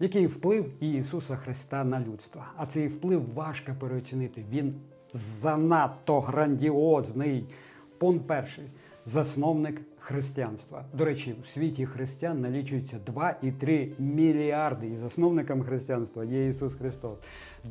Який вплив Ісуса Христа на людство? А цей вплив важко переоцінити. Він занадто грандіозний. Пункт перший засновник християнства. До речі, в світі християн налічується 2,3 мільярди, і засновником християнства є Ісус Христос.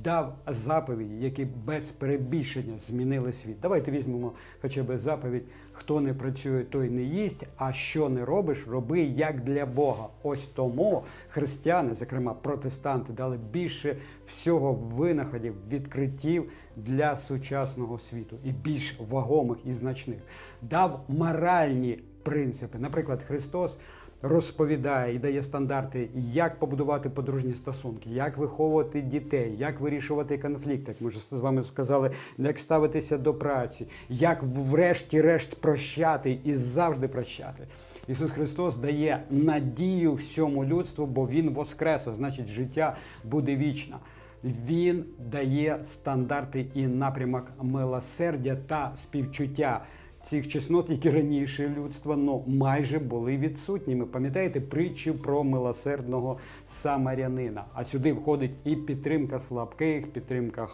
Дав заповіді, які без перебільшення змінили світ. Давайте візьмемо хоча б заповідь: хто не працює, той не їсть, а що не робиш, роби як для Бога. Ось тому християни, зокрема протестанти, дали більше всього винаходів, відкриттів для сучасного світу і більш вагомих і значних. Дав моральні принципи. Наприклад, Христос розповідає і дає стандарти, як побудувати подружні стосунки, як виховувати дітей, як вирішувати конфлікти, як ми вже з вами сказали, як ставитися до праці, як врешті-решт прощати і завжди прощати. Ісус Христос дає надію всьому людству, бо Він воскрес, а значить, життя буде вічне. Він дає стандарти і напрямок милосердя та співчуття цих чеснот, які раніше людства ну, майже були відсутніми. Пам'ятаєте притчу про милосердного самарянина? А сюди входить і підтримка слабких, підтримка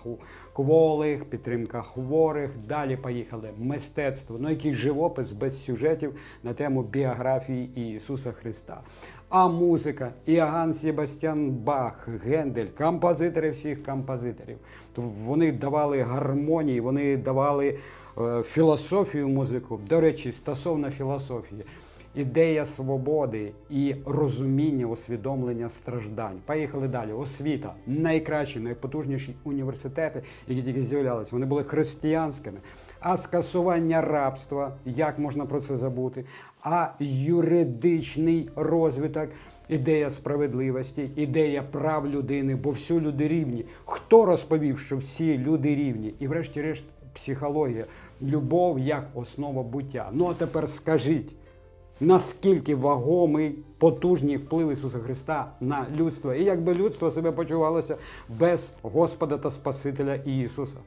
кволих, підтримка хворих. Далі поїхали мистецтво. Ну який живопис без сюжетів на тему біографії Ісуса Христа. А музика, Іоганн Себастьян Бах, Гендель, композитори всіх композиторів. Вони давали гармонії, вони давали е, філософію музику. До речі, стосовно філософії, ідея свободи і розуміння, усвідомлення страждань. Поїхали далі. Освіта, найкращі, найпотужніші університети, які тільки з'являлися, вони були християнськими. А скасування рабства, як можна про це забути? А юридичний розвиток, ідея справедливості, ідея прав людини, бо всі люди рівні. Хто розповів, що всі люди рівні? І врешті-решт психологія, любов як основа буття. Ну а тепер скажіть. Наскільки вагомий потужний вплив Ісуса Христа на людство, і як би людство себе почувалося без Господа та Спасителя Ісуса?